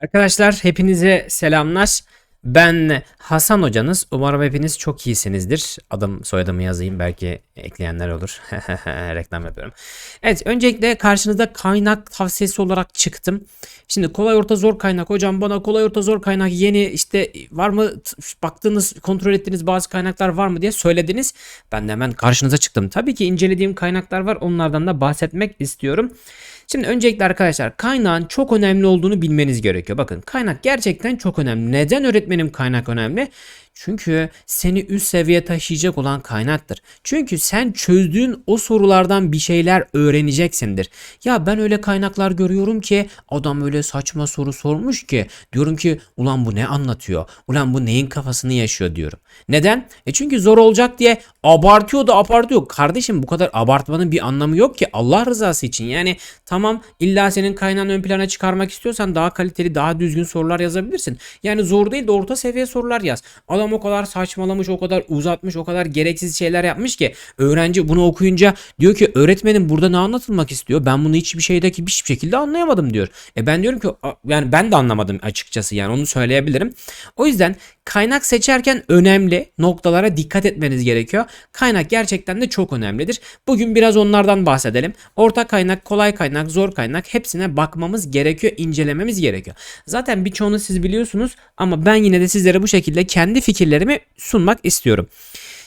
Arkadaşlar hepinize selamlar. Ben Hasan hocanız. Umarım hepiniz çok iyisinizdir. Adım soyadımı yazayım belki ekleyenler olur. Reklam yapıyorum. Evet öncelikle karşınızda kaynak tavsiyesi olarak çıktım. Şimdi kolay orta zor kaynak. Hocam bana kolay orta zor kaynak yeni işte var mı baktığınız kontrol ettiğiniz bazı kaynaklar var mı diye söylediniz. Ben de hemen karşınıza çıktım. Tabii ki incelediğim kaynaklar var. Onlardan da bahsetmek istiyorum. Şimdi öncelikle arkadaşlar kaynağın çok önemli olduğunu bilmeniz gerekiyor. Bakın kaynak gerçekten çok önemli. Neden öğretmenim kaynak önemli? Çünkü seni üst seviye taşıyacak olan kaynaktır. Çünkü sen çözdüğün o sorulardan bir şeyler öğreneceksindir. Ya ben öyle kaynaklar görüyorum ki adam öyle saçma soru sormuş ki diyorum ki ulan bu ne anlatıyor? Ulan bu neyin kafasını yaşıyor diyorum. Neden? E çünkü zor olacak diye abartıyor da abartıyor. Kardeşim bu kadar abartmanın bir anlamı yok ki Allah rızası için. Yani tamam illa senin kaynağını ön plana çıkarmak istiyorsan daha kaliteli daha düzgün sorular yazabilirsin. Yani zor değil de orta seviye sorular yaz. Adam o kadar saçmalamış o kadar uzatmış o kadar gereksiz şeyler yapmış ki öğrenci bunu okuyunca diyor ki öğretmenim burada ne anlatılmak istiyor? Ben bunu hiçbir şeydeki hiçbir şekilde anlayamadım diyor. E ben diyorum ki "A- yani ben de anlamadım açıkçası yani onu söyleyebilirim. O yüzden kaynak seçerken önemli noktalara dikkat etmeniz gerekiyor. Kaynak gerçekten de çok önemlidir. Bugün biraz onlardan bahsedelim. Orta kaynak, kolay kaynak, zor kaynak hepsine bakmamız gerekiyor, incelememiz gerekiyor. Zaten birçoğunu siz biliyorsunuz ama ben yine de sizlere bu şekilde kendi fikirlerimi sunmak istiyorum.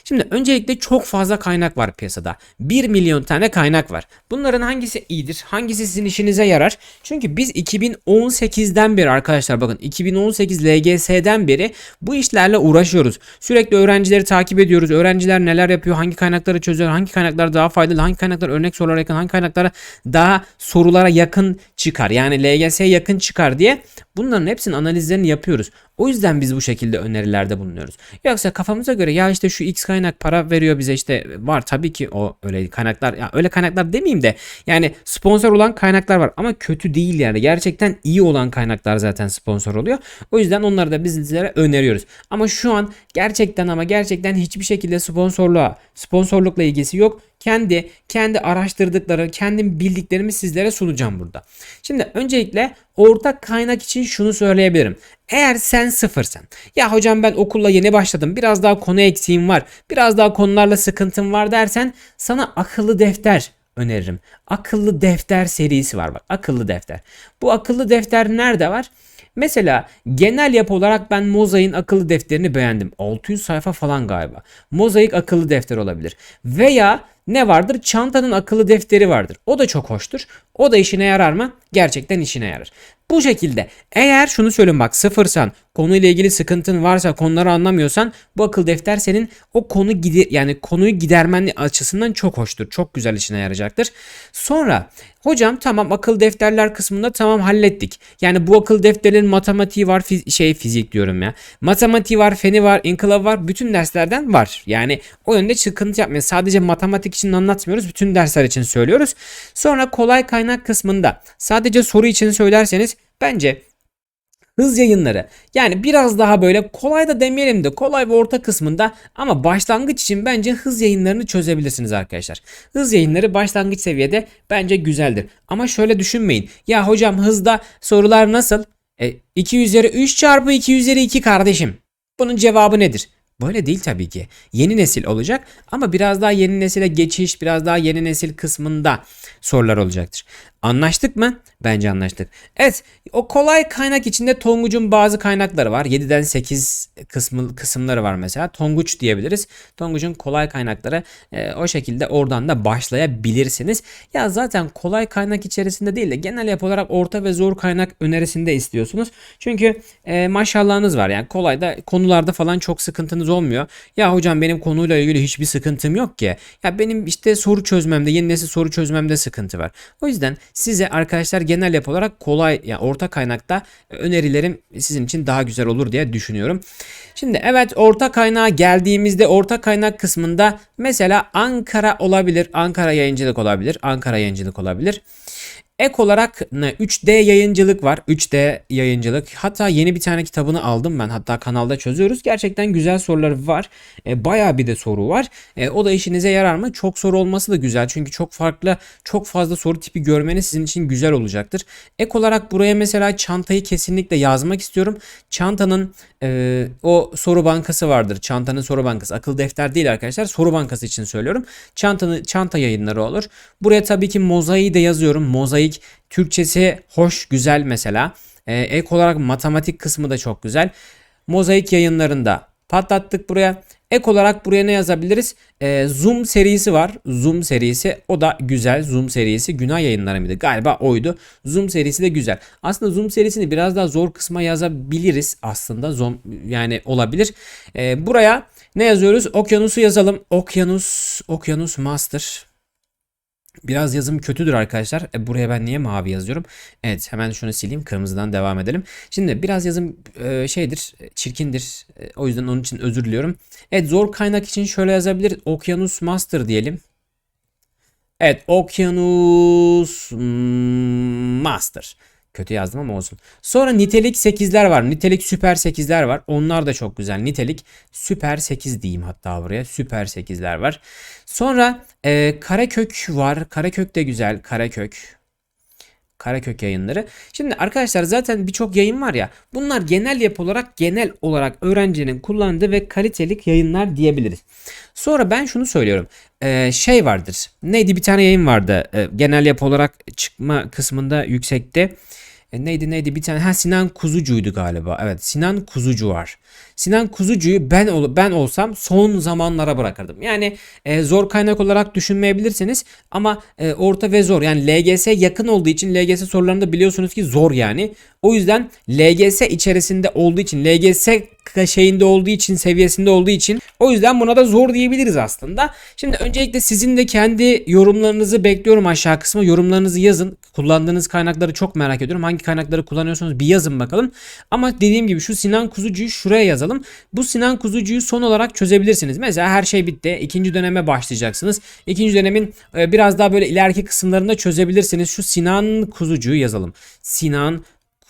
Şimdi öncelikle çok fazla kaynak var piyasada. 1 milyon tane kaynak var. Bunların hangisi iyidir? Hangisi sizin işinize yarar? Çünkü biz 2018'den beri arkadaşlar bakın 2018 LGS'den beri bu işlerle uğraşıyoruz. Sürekli öğrencileri takip ediyoruz. Öğrenciler neler yapıyor? Hangi kaynakları çözüyor? Hangi kaynaklar daha faydalı? Hangi kaynaklar örnek sorulara yakın? Hangi kaynaklara daha sorulara yakın çıkar? Yani LGS'ye yakın çıkar diye bunların hepsinin analizlerini yapıyoruz. O yüzden biz bu şekilde önerilerde bulunuyoruz. Yoksa kafamıza göre ya işte şu X kaynak para veriyor bize işte var tabii ki o öyle kaynaklar ya öyle kaynaklar demeyeyim de yani sponsor olan kaynaklar var ama kötü değil yani gerçekten iyi olan kaynaklar zaten sponsor oluyor. O yüzden onları da biz sizlere öneriyoruz. Ama şu an gerçekten ama gerçekten hiçbir şekilde sponsorluğa sponsorlukla ilgisi yok. Kendi kendi araştırdıkları, kendim bildiklerimi sizlere sunacağım burada. Şimdi öncelikle ortak kaynak için şunu söyleyebilirim. Eğer sen sıfırsan ya hocam ben okulla yeni başladım biraz daha konu eksiğim var biraz daha konularla sıkıntım var dersen sana akıllı defter öneririm. Akıllı defter serisi var bak akıllı defter. Bu akıllı defter nerede var? Mesela genel yapı olarak ben Mozaik'in akıllı defterini beğendim. 600 sayfa falan galiba. Mozaik akıllı defter olabilir. Veya ne vardır? Çantanın akıllı defteri vardır. O da çok hoştur. O da işine yarar mı? Gerçekten işine yarar. Bu şekilde eğer şunu söyleyeyim bak sıfırsan konuyla ilgili sıkıntın varsa konuları anlamıyorsan bu akıl defter senin o konu gider yani konuyu gidermen açısından çok hoştur. Çok güzel işine yarayacaktır. Sonra hocam tamam akıl defterler kısmında tamam hallettik. Yani bu akıl defterlerin matematiği var fiz- şey fizik diyorum ya. Matematiği var, feni var, inkılabı var. Bütün derslerden var. Yani o yönde sıkıntı yapmayın. Sadece matematik için anlatmıyoruz. Bütün dersler için söylüyoruz. Sonra kolay kaynak kısmında sadece soru için söylerseniz bence hız yayınları yani biraz daha böyle kolay da demeyelim de kolay ve orta kısmında ama başlangıç için bence hız yayınlarını çözebilirsiniz arkadaşlar. Hız yayınları başlangıç seviyede bence güzeldir. Ama şöyle düşünmeyin. Ya hocam hızda sorular nasıl? E, 2 üzeri 3 çarpı 2 üzeri 2 kardeşim. Bunun cevabı nedir? Böyle değil tabii ki. Yeni nesil olacak ama biraz daha yeni nesile geçiş, biraz daha yeni nesil kısmında sorular olacaktır. Anlaştık mı? Bence anlaştık. Evet, o kolay kaynak içinde Tonguç'un bazı kaynakları var. 7'den 8 kısmı, kısımları var mesela. Tonguç diyebiliriz. Tonguç'un kolay kaynakları e, o şekilde oradan da başlayabilirsiniz. Ya zaten kolay kaynak içerisinde değil de genel yapı olarak orta ve zor kaynak önerisinde istiyorsunuz. Çünkü e, maşallahınız var. Yani kolayda konularda falan çok sıkıntınız olmuyor. Ya hocam benim konuyla ilgili hiçbir sıkıntım yok ki. Ya benim işte soru çözmemde, yeni nesil soru çözmemde sıkıntı var. O yüzden size arkadaşlar genel yapı olarak kolay yani orta kaynakta önerilerim sizin için daha güzel olur diye düşünüyorum. Şimdi evet orta kaynağa geldiğimizde orta kaynak kısmında mesela Ankara olabilir. Ankara yayıncılık olabilir. Ankara yayıncılık olabilir. Ek olarak ne 3D yayıncılık var. 3D yayıncılık. Hatta yeni bir tane kitabını aldım ben. Hatta kanalda çözüyoruz. Gerçekten güzel soruları var. E, bayağı bir de soru var. E, o da işinize yarar mı? Çok soru olması da güzel. Çünkü çok farklı, çok fazla soru tipi görmeniz sizin için güzel olacaktır. Ek olarak buraya mesela çantayı kesinlikle yazmak istiyorum. Çantanın e, o soru bankası vardır. Çantanın soru bankası. Akıl defter değil arkadaşlar. Soru bankası için söylüyorum. Çantanın çanta yayınları olur. Buraya tabii ki mozaiği de yazıyorum. Mozaik Türkçesi hoş, güzel mesela. E, ek olarak matematik kısmı da çok güzel. Mozaik yayınlarında patlattık buraya. Ek olarak buraya ne yazabiliriz? Ee, Zoom serisi var. Zoom serisi o da güzel. Zoom serisi Günah yayınları mıydı? Galiba oydu. Zoom serisi de güzel. Aslında Zoom serisini biraz daha zor kısma yazabiliriz aslında. Zoom yani olabilir. Ee, buraya ne yazıyoruz? Okyanusu yazalım. Okyanus, Okyanus Master. Biraz yazım kötüdür arkadaşlar. E, buraya ben niye mavi yazıyorum? Evet hemen şunu sileyim. Kırmızıdan devam edelim. Şimdi biraz yazım e, şeydir, çirkindir. E, o yüzden onun için özür diliyorum. Evet zor kaynak için şöyle yazabilir. Okyanus Master diyelim. Evet Okyanus Master. Kötü yazdım ama olsun. Sonra nitelik 8'ler var. Nitelik süper 8'ler var. Onlar da çok güzel. Nitelik süper 8 diyeyim hatta buraya. Süper 8'ler var. Sonra e, Karakök var. Karakök de güzel. Karakök. Karakök yayınları. Şimdi arkadaşlar zaten birçok yayın var ya. Bunlar genel yapı olarak genel olarak öğrencinin kullandığı ve kalitelik yayınlar diyebiliriz. Sonra ben şunu söylüyorum. Ee, şey vardır. Neydi bir tane yayın vardı. Ee, genel yapı olarak çıkma kısmında yüksekte. E, neydi neydi bir tane ha Sinan Kuzucu'ydu galiba. Evet Sinan Kuzucu var. Sinan Kuzucu'yu ben ol, ben olsam son zamanlara bırakırdım. Yani e, zor kaynak olarak düşünmeyebilirsiniz ama e, orta ve zor. Yani LGS yakın olduğu için LGS sorularında biliyorsunuz ki zor yani. O yüzden LGS içerisinde olduğu için LGS şeyinde olduğu için seviyesinde olduğu için o yüzden buna da zor diyebiliriz aslında. Şimdi öncelikle sizin de kendi yorumlarınızı bekliyorum aşağı kısma. Yorumlarınızı yazın. Kullandığınız kaynakları çok merak ediyorum. Hangi kaynakları kullanıyorsunuz bir yazın bakalım. Ama dediğim gibi şu Sinan Kuzucu'yu şuraya yazalım. Bu Sinan Kuzucu'yu son olarak çözebilirsiniz. Mesela her şey bitti. İkinci döneme başlayacaksınız. İkinci dönemin e, biraz daha böyle ileriki kısımlarında çözebilirsiniz. Şu Sinan Kuzucu'yu yazalım. Sinan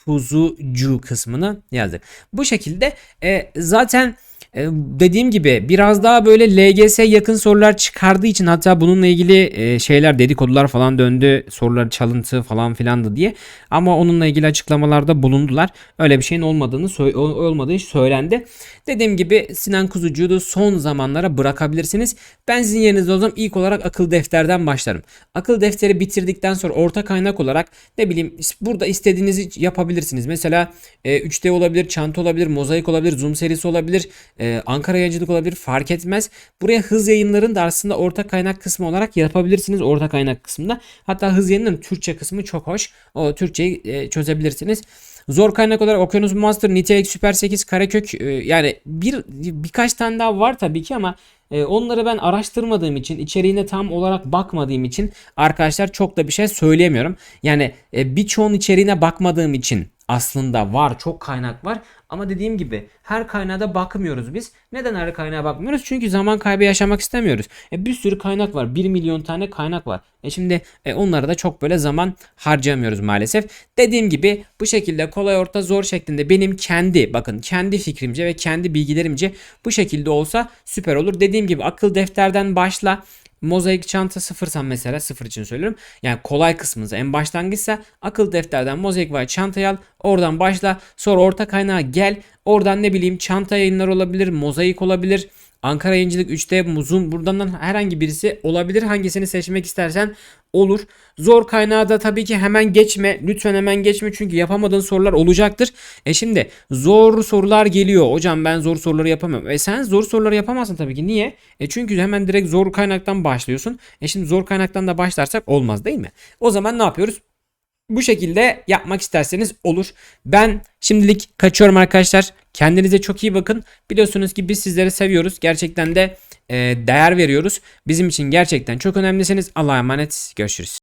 kuzucu kısmını yazdık. Bu şekilde e, zaten dediğim gibi biraz daha böyle LGS yakın sorular çıkardığı için hatta bununla ilgili şeyler dedikodular falan döndü. Sorular çalıntı falan filandı diye. Ama onunla ilgili açıklamalarda bulundular. Öyle bir şeyin olmadığını olmadığı söylendi. Dediğim gibi Sinan Kuzucu'yu da son zamanlara bırakabilirsiniz. Ben sizin yerinizde o zaman ilk olarak akıl defterden başlarım. Akıl defteri bitirdikten sonra orta kaynak olarak ne bileyim burada istediğinizi yapabilirsiniz. Mesela e, 3D olabilir, çanta olabilir, mozaik olabilir, zoom serisi olabilir, Ankara yayıncılık olabilir fark etmez. Buraya hız yayınların da aslında orta kaynak kısmı olarak yapabilirsiniz orta kaynak kısmında. Hatta hız yayınların Türkçe kısmı çok hoş. O Türkçeyi e, çözebilirsiniz. Zor kaynak olarak Okyanus Master, Nitelik Süper 8, Karakök e, yani bir birkaç tane daha var tabii ki ama e, onları ben araştırmadığım için, içeriğine tam olarak bakmadığım için arkadaşlar çok da bir şey söyleyemiyorum. Yani e, birçoğun içeriğine bakmadığım için aslında var çok kaynak var ama dediğim gibi her kaynağa da bakmıyoruz biz. Neden her kaynağa bakmıyoruz? Çünkü zaman kaybı yaşamak istemiyoruz. E, bir sürü kaynak var. 1 milyon tane kaynak var. E şimdi e, onlara da çok böyle zaman harcamıyoruz maalesef. Dediğim gibi bu şekilde kolay orta zor şeklinde benim kendi bakın kendi fikrimce ve kendi bilgilerimce bu şekilde olsa süper olur. Dediğim gibi akıl defterden başla. Mozaik çanta sıfırsan mesela sıfır için söylüyorum. Yani kolay kısmınız en başlangıçsa akıl defterden mozaik var çantayı al. Oradan başla. Sonra orta kaynağa gel. Oradan ne bileyim çanta yayınlar olabilir. Mozaik olabilir. Ankara Yayıncılık 3D Muzum buradan herhangi birisi olabilir. Hangisini seçmek istersen olur. Zor kaynağı da tabii ki hemen geçme. Lütfen hemen geçme çünkü yapamadığın sorular olacaktır. E şimdi zor sorular geliyor. Hocam ben zor soruları yapamıyorum. E sen zor soruları yapamazsın tabii ki. Niye? E çünkü hemen direkt zor kaynaktan başlıyorsun. E şimdi zor kaynaktan da başlarsak olmaz değil mi? O zaman ne yapıyoruz? Bu şekilde yapmak isterseniz olur. Ben şimdilik kaçıyorum arkadaşlar. Kendinize çok iyi bakın. Biliyorsunuz ki biz sizleri seviyoruz. Gerçekten de değer veriyoruz. Bizim için gerçekten çok önemlisiniz. Allah'a emanet. Görüşürüz.